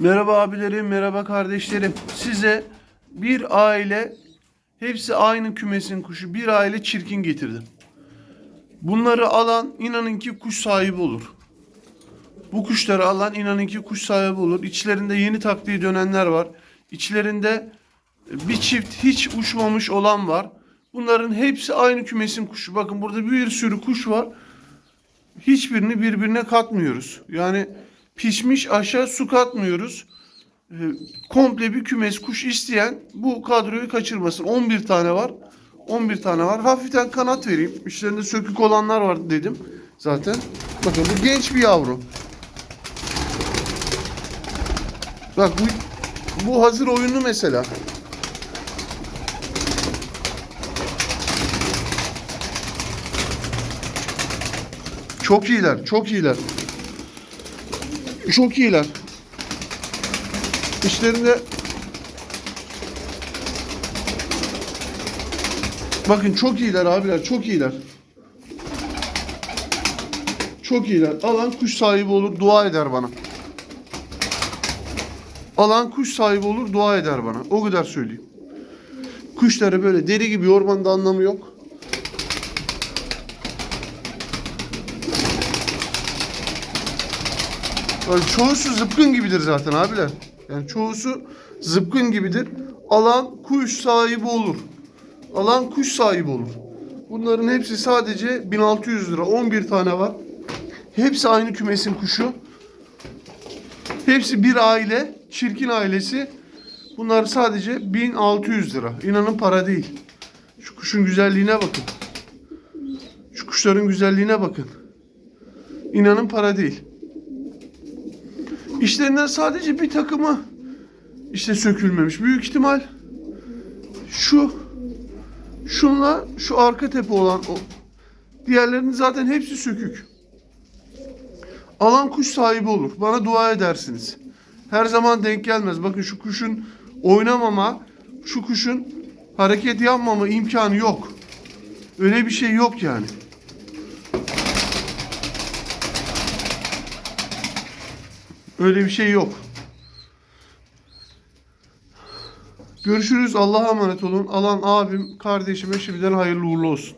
Merhaba abilerim, merhaba kardeşlerim. Size bir aile, hepsi aynı kümesin kuşu, bir aile çirkin getirdim. Bunları alan inanın ki kuş sahibi olur. Bu kuşları alan inanın ki kuş sahibi olur. İçlerinde yeni taktiği dönenler var. İçlerinde bir çift hiç uçmamış olan var. Bunların hepsi aynı kümesin kuşu. Bakın burada bir sürü kuş var. Hiçbirini birbirine katmıyoruz. Yani pişmiş aşağı su katmıyoruz. Ee, komple bir kümes kuş isteyen bu kadroyu kaçırmasın. 11 tane var. 11 tane var. Hafiften kanat vereyim. İçlerinde sökük olanlar var dedim zaten. Bakın bu genç bir yavru. Bak bu bu hazır oyunu mesela. Çok iyiler, çok iyiler. Çok iyiler. İşlerinde Bakın çok iyiler abiler, çok iyiler. Çok iyiler. Alan kuş sahibi olur, dua eder bana. Alan kuş sahibi olur, dua eder bana. O kadar söyleyeyim. Kuşları böyle deri gibi ormanda anlamı yok. Yani çoğusu zıpkın gibidir zaten abiler. Yani çoğusu zıpkın gibidir. Alan kuş sahibi olur. Alan kuş sahibi olur. Bunların hepsi sadece 1600 lira. 11 tane var. Hepsi aynı kümesin kuşu. Hepsi bir aile. Çirkin ailesi. Bunlar sadece 1600 lira. İnanın para değil. Şu kuşun güzelliğine bakın. Şu kuşların güzelliğine bakın. İnanın para değil. İşlerinden sadece bir takımı işte sökülmemiş. Büyük ihtimal şu şunla şu arka tepe olan o. Diğerlerinin zaten hepsi sökük. Alan kuş sahibi olur. Bana dua edersiniz. Her zaman denk gelmez. Bakın şu kuşun oynamama, şu kuşun hareket yapmama imkanı yok. Öyle bir şey yok yani. Öyle bir şey yok. Görüşürüz. Allah'a emanet olun. Alan abim, kardeşime şimdiden hayırlı uğurlu olsun.